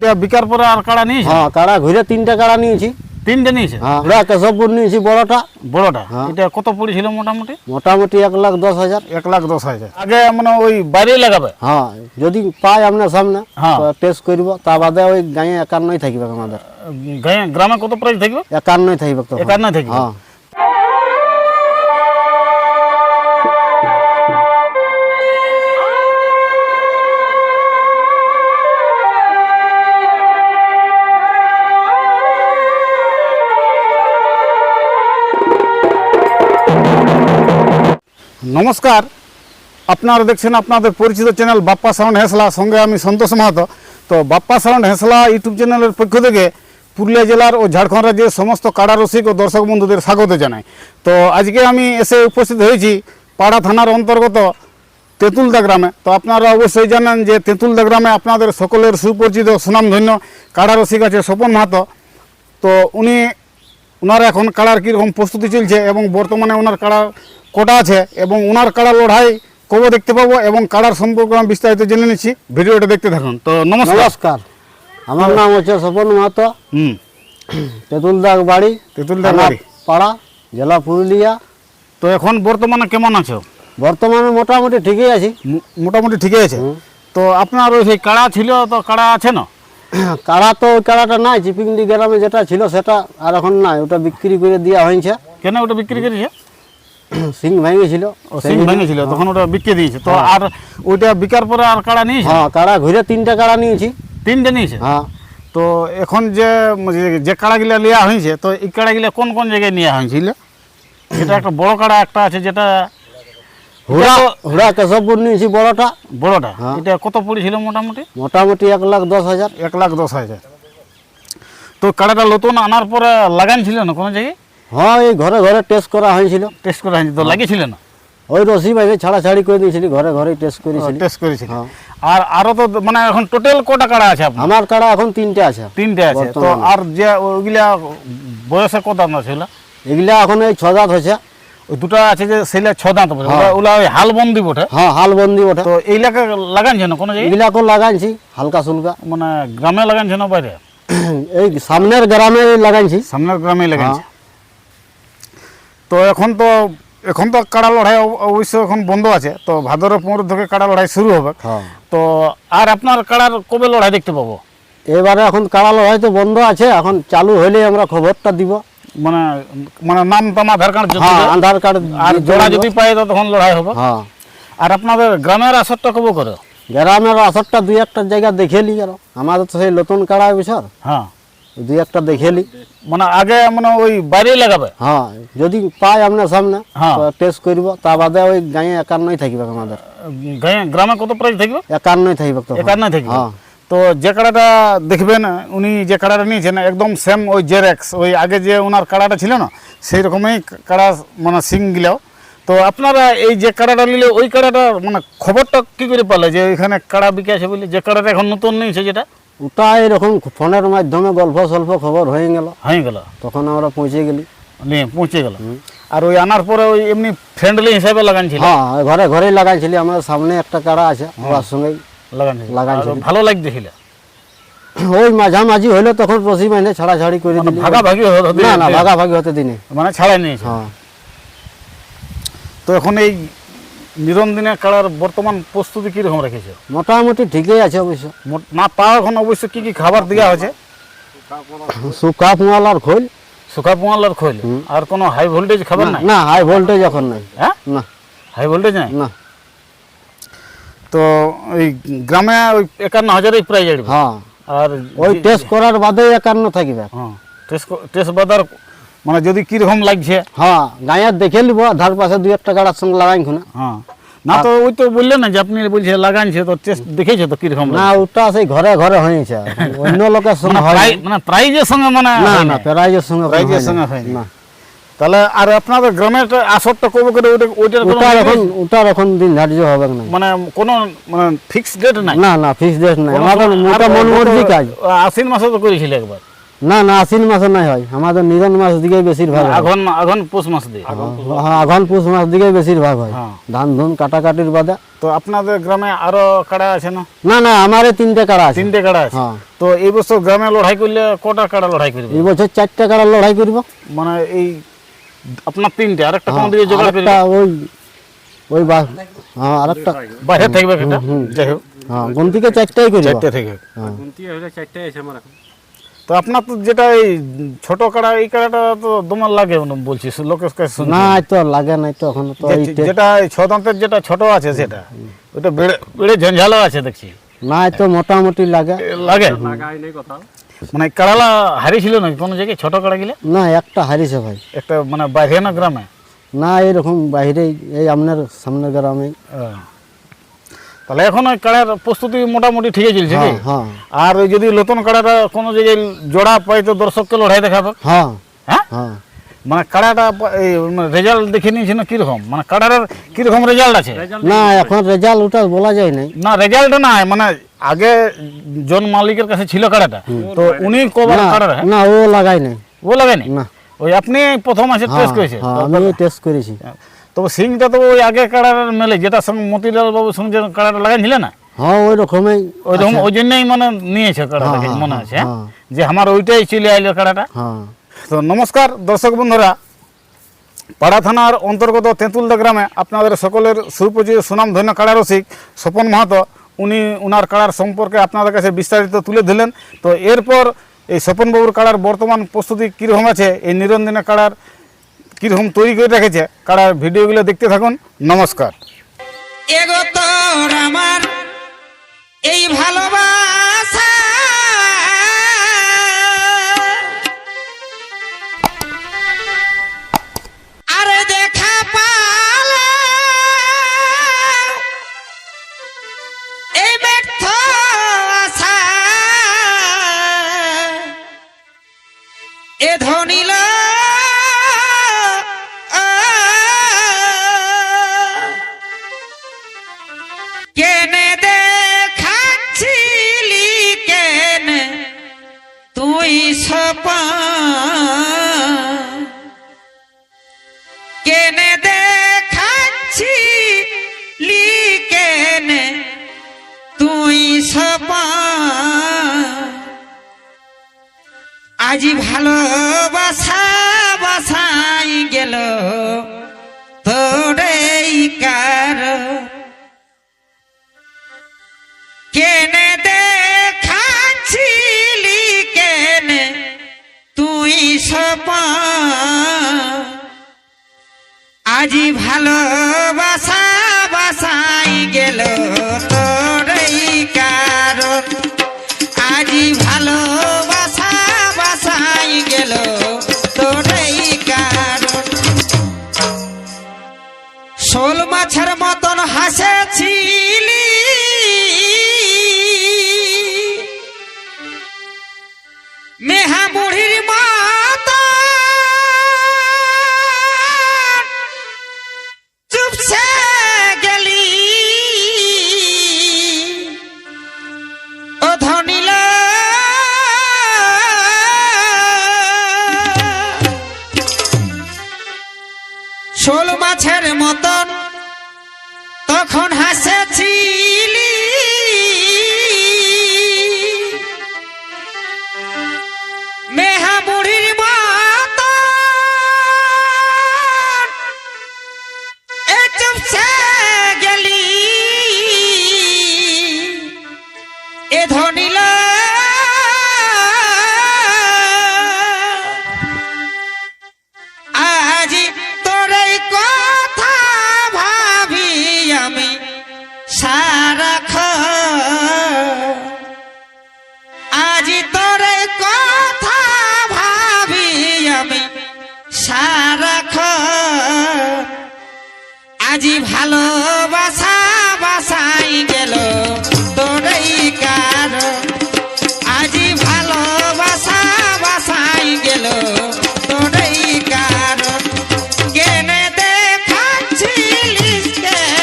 বিকার পরে আর কাড়া নিয়েছে? হ্যাঁ কাড়া ঘুরে তিনটা কাড়া নিয়েছি। তিনটে নিয়েছে? হ্যাঁ কেশবপুর নিয়েছি বড়টা। বড়টা? হ্যাঁ। এটা কত পড়েছিল মোটামুটি? মোটামুটি এক লাখ দশ হাজার। এক লাখ দশ হাজার। আগে মানে ওই বাইরে লাগাবে? হ্যাঁ যদি পাই আপনার সামনে হ্যাঁ। টেস্ট করব তা বাদে ওই গাঁয়ে একান্নই থাকবে আমাদের। গায়ে- গ্রামে কত প্রাইস থাকবে? একান্নই থাকবে তখন। একান্ন থাকবে? হ্যাঁ। নমস্কার। আপনারা দেখছেন আপনাদের পরিচিত চ্যানেল বাপ্পা সাউন্ড হেসলা। সঙ্গে আমি সন্তোষ মাহাতো। তো বাপ্পা সাউন্ড হেসলা ইউটিউব চ্যানেলের পক্ষ থেকে পুরুলিয়া জেলার ও ঝাড়খণ্ড রাজ্যের সমস্ত কাড়া রসিক ও দর্শক বন্ধুদের স্বাগত জানাই। তো আজকে আমি এসে উপস্থিত হয়েছি পাড়া থানার অন্তর্গত তেঁতুলদা গ্রামে। তো আপনারা অবশ্যই জানেন যে তেঁতুলদা গ্রামে আপনাদের সকলের সুপরিচিত সুনামধন্য কাড়া রসিক আছে স্বপন মাহাতো। তো উনি ওনার এখন কাড়ার কীরকম প্রস্তুতি চলছে এবং বর্তমানে ওনার কাড়া কটা আছে এবং ওনার কাড়া লড়াই কবে দেখতে পাবো এবং কাড়ার সম্পর্কে আমি বিস্তারিত জেনে নিচ্ছি। ভিডিওটা দেখতে থাকুন। তো নমস্কার। নমস্কার। আমার নাম হচ্ছে স্বপন মাহাতো। হুম। তেঁতুলদাগ বাড়ি তেঁতুলদার বাড়ি পাড়া জেলা পুরুলিয়া। তো এখন বর্তমানে কেমন আছো? বর্তমানে মোটামুটি ঠিকই আছি। মোটামুটি ঠিকই আছে। তো আপনার ওই সেই কাড়া ছিল তো কাড়া আছে না? কাড়া তো কাড়াটা নাই চিপিংডি গ্রামে যেটা ছিল সেটা আর এখন নাই ওটা বিক্রি করে দেওয়া হয়েছে। কেন ওটা বিক্রি করেছে সিং ভেঙেছিল। ও সিং ভেঙেছিল তখন ওটা বিক্রি দিয়েছে। তো আর ওইটা বিকার পরে আর কাড়া নিয়েছে? হ্যাঁ কাড়া ঘুরে তিনটা কাড়া নিয়েছি। তিনটে নিয়েছে? হ্যাঁ। তো এখন যে যে- যে কাড়াগুলা নেওয়া হয়েছে তো এই কাড়াগুলা কোন কোন জায়গায় নেওয়া হয়েছিল? এটা একটা বড় কাড়া একটা আছে যেটা হুড়া হুড়া কেশবপুর নিয়েছি বড়টা। বড়টা? হ্যাঁ। এটা কত পড়েছিল মোটামুটি? মোটামুটি এক লাখ দশ হাজার। এক লাখ দশ হাজার। তো কাড়াটা নতুন আনার পরে লাগান ছিল না কোনো জায়গায়? হ্যাঁ এই ঘরে ঘরে টেস্ট করা হয়েছিল। টেস্ট করা হয়নি। তো লাগিয়েছিল না? ওই রসি ভাইকে ছাড়াছাড়ি করে দিয়েছিলি ঘরে ঘরে টেস্ট করেছিলি। টেস্ট করেছিল। হ্যাঁ। আর আরও তো মানে এখন টোটাল কটা কাড়া আছে আপনার? আমার কাড়া এখন তিনটে আছে। তিনটে আছে। তো আর যে ওইগুলা বয়সে কত আপনার ছিল? এগুলা এখন এই ছ দাঁত হয়েছে। দুটো আছে যে সেগুলা ছ দাঁত বটে। হ্যাঁ। ওগুলা ওই হালবন্দি বটে। হ্যাঁ হালবন্দি ওঠে তো এইলাকে লাগানছে না কোনো এগুলাকেও লাগাইছি হালকা সুলকা। মানে গ্রামে লাগানছে না বাইরে? এই সামনের গ্রামে লাগাইছি। সামনের গ্রামে লাগানছে তো এখন তো এখন তো কাড়া লড়াই অব- অবশ্য এখন বন্ধ আছে। তো ভাদর পনেরো থেকে কাড়া লড়াই শুরু হবে। হ্যাঁ। তো আর আপনার কাড়ার কবে লড়াই দেখতে পাবো? এবারে এখন কাড়া লড়াই তো বন্ধ আছে। এখন চালু হলে আমরা খবরটা দিব। মানে মানে নাম তাম আধার কার্ড যদি হ্যাঁ আধার কার্ড আর জোড়া যদি পাই তো তখন লড়াই হবে। হ্যাঁ। আর আপনাদের গ্রামের আসরটা কবে করে? গ্রামের আসরটা দুই একটা জায়গা দেখেলি আর। আমাদের তো সেই নতুন কাড়া বিষয় হ্যাঁ। দুই একটা দেখেলি। মানে আগে মানে ওই বাইরেই লাগাবে? হ্যাঁ যদি পাই আপনার সামনে হ্যাঁ। টেস্ট করব। তা বাদে ওই গাঁয়ে একান্নই থাকবে আমাদের। গায়ে- গ্রামে কত প্রাইস থাকবে? একান্নই থাকবে তখন। একান্ন থাকবে? হ্যাঁ। তো যে কাড়াটা দেখবেন উনি যে কাড়াটা নিয়েছেন একদম সেম ওই জেরেক্স ওই আগে যে ওনার কাড়াটা ছিল না সেই রকমই কাড়া মানে সিং গিলাও তো আপনারা এই যে কাড়াটা নিলে ওই কাড়াটা মানে খবরটা কী করে পালে যে এখানে কাড়া বিকে আছে বলে? যে কাড়াটা এখন নতুন নিয়েছে যেটা? ওটা এরকম ফোনের মাধ্যমে গল্প সল্প খবর হয়ে গেল। হয়ে গেল। তখন আমরা পৌঁছে গেলি। নিয়ে পৌঁছে গেল। আর ওই আনার পরে ওই এমনি ফ্রেন্ডলি হিসাবে লাগানছিল হ্যাঁ ঘরে ঘরেই লাগাইছিলি। আমাদের সামনে একটা কাড়া আছে ওর সঙ্গেই ভালো লাগতেছিল ওই মাঝামাঝি হইলে তখন রশি বাইন্ধে ছাড়াছাড়ি করে দিলি। ভাগাভাগি হতে- না না ভাগাভাগি হতে দিনে। মানে ছাড়াই নিয়েছে হ্যাঁ। তো এখন এই নিরঞ্জনের কালার বর্তমান প্রস্তুতি কীরকম রেখেছে? মোটামুটি ঠিকই আছে অবশ্য। না তাও এখন অবশ্য কি কি খাবার দেওয়া হয়েছে? শুকা পুঁয়াল আর খোল। শুকা পোয়াল আর খৈল। আর কোনো হাই ভোল্টেজ খাবার নাই? না হাই ভোল্টেজ এখন নাই। হ্যাঁ? না। হাই ভোল্টেজ নাই? না। তো ওই গ্রামে ওই একান্ন হাজারই প্রাইজ আসবে হ্যাঁ। আর ওই টেস্ট করার বাদে একান্ন থাকবে। হ্যাঁ টেস্ট টেস্ট বাদার মানে যদি কীরকম লাগছে। হ্যাঁ গাঁয়ের দেখে নিব ধার পাশে দুই একটা গাড়ার সঙ্গে লাগাই খুনা। হ্যাঁ। না তো ওই তো বললেন না যে আপনি বলছে লাগানছে তো টেস্ট দেখেছে তো কীরকম না ওটা সেই ঘরে ঘরে হয়েছে। অন্য লোকের সঙ্গে মানে হয় মানে প্রাইজের সঙ্গে মানে না না। প্রাইজের সঙ্গে প্রাইজের সঙ্গে না। হয়নি। না। তাহলে আর আপনাদের গ্রামের আসরটা কবে করে ওইটা ওইটার ওটার এখন? ওটার এখন দিন ধার্য হবে না। মানে কোনো মানে ফিক্স ডেট নাই? না না ফিক্স ডেট নাই। আমাদের মোটা মন মর্জি কাজ আশ্বিন মাসে তো করেছিল একবার। না না আশ্বিন মাসে নাই হয়। আমাদের নিরন মাস দিকে বেশিরভাগ আঘন আঘন পৌষ মাস দিয়ে। হ্যাঁ, আঘন পুষ মাস দিকে বেশিরভাগ হয়। হ্যাঁ। ধান ধুন কাটাকাটির বাদে। তো আপনাদের গ্রামে আরও কাড়া আছে না? না না আমার তিনটে কাড়া আছে। তিনটে কাড়া আছে। হ্যাঁ। তো এই বছর গ্রামে লড়াই করলে কটা কাড়া লড়াই করবে? এই বছর চারটে কাড়া লড়াই করব। মানে এই আপনার তিনটে আরেকটা কোন দিকে জোগাড় আরেকটা ওই ওই বা হ্যাঁ আরেকটা। বাইরে থাকবে এটা যাই হোক। হ্যাঁ গন্তিকে চারটাই চারটে থেকে। হ্যাঁ। তো আপনার তো যেটা এই ছোট কাড়া এই কাড়াটা তো দমার লাগে বলছি লোকের কাছে। না তো লাগে নাই তো এখন তো যেটা ছ দাঁতের যেটা ছোট আছে সেটা ওটা বেড়ে বেড়ে ঝঞ্ঝালো আছে দেখছি। না তো মোটামুটি লাগে। লাগে? মানে কাড়ালা হারিয়েছিল নাকি? কোনো জায়গায়? ছোট কাড়া গেলে? না একটা হারিয়েছে ভাই। একটা মানে বাইরে না গ্রামে? না এরকম বাইরে এই আপনার সামনের গ্রামে। তাহলে এখন ওই কাড়ার প্রস্তুতি মোটামুটি ঠিকই চলছে কি হ্যাঁ হ্যাঁ। আর ওই যদি নতুন কাড়াটা কোনো জায়গায় জোড়া পাই তো দর্শককে লড়াই দেখাবে হ্যাঁ হ্যাঁ? হ্যাঁ। মানে কাড়াটা রেজাল্ট দেখে নিয়েছি না কীরকম? মানে কাড়ার কীরকম রেজাল্ট আছে? না এখন রেজাল্ট ওটা বলা যায় নাই। না রেজাল্ট না মানে আগে জন মালিকের কাছে ছিল কাড়াটা তো উনি কবার না কাড়া হ্যাঁ? না ও লাগাই নাই। ও লাগেনি না। ওই আপনি প্রথম আছে হ্যাঁ, টেস্ট করেছে? হ্যাঁ, আমি টেস্ট করেছি। তবে সিংটা তো ওই আগে কাড়ার মেলে যেটা সঙ্গে মতিলাল বাবু সঙ্গে যে কাড়াটা লাগাইছিলে না? হ্যাঁ ওই রকমই ওই রকম ওই জন্যই মানে নিয়েছে কাড়াটাকে হ্যাঁ, মনে হ্যাঁ, আছে হ্যাঁ? হ্যাঁ। যে আমার ওইটাই চলে আইলো কাড়াটা। হ্যাঁ। তো নমস্কার, দর্শক বন্ধুরা। পাড়া থানার অন্তর্গত তেঁতুলদা গ্রামে আপনাদের সকলের সুপরিচিত সুনামধন্য কাড়া রসিক স্বপন মাহাতো, উনি উনার কাড়ার সম্পর্কে আপনাদের কাছে বিস্তারিত তুলে দিলেন তো এরপর এই স্বপনবাবুর কাড়ার বর্তমান প্রস্তুতি কীরকম আছে, এই নিরঞ্জনের কাড়ার কীরকম তৈরি করে রেখেছে, কাড়ার ভিডিওগুলো দেখতে থাকুন। নমস্কার। এই ভালোবাসা এ ধনিল কেনে দেখাচ্ছিলি কেনে তুই সপা আজি ভালোবাসা বাসাই গেল তোরেই কার। কেনে দেখাচ্ছিলি কেনে তুই সপা আজি ভালোবাসা mandar আজি গেল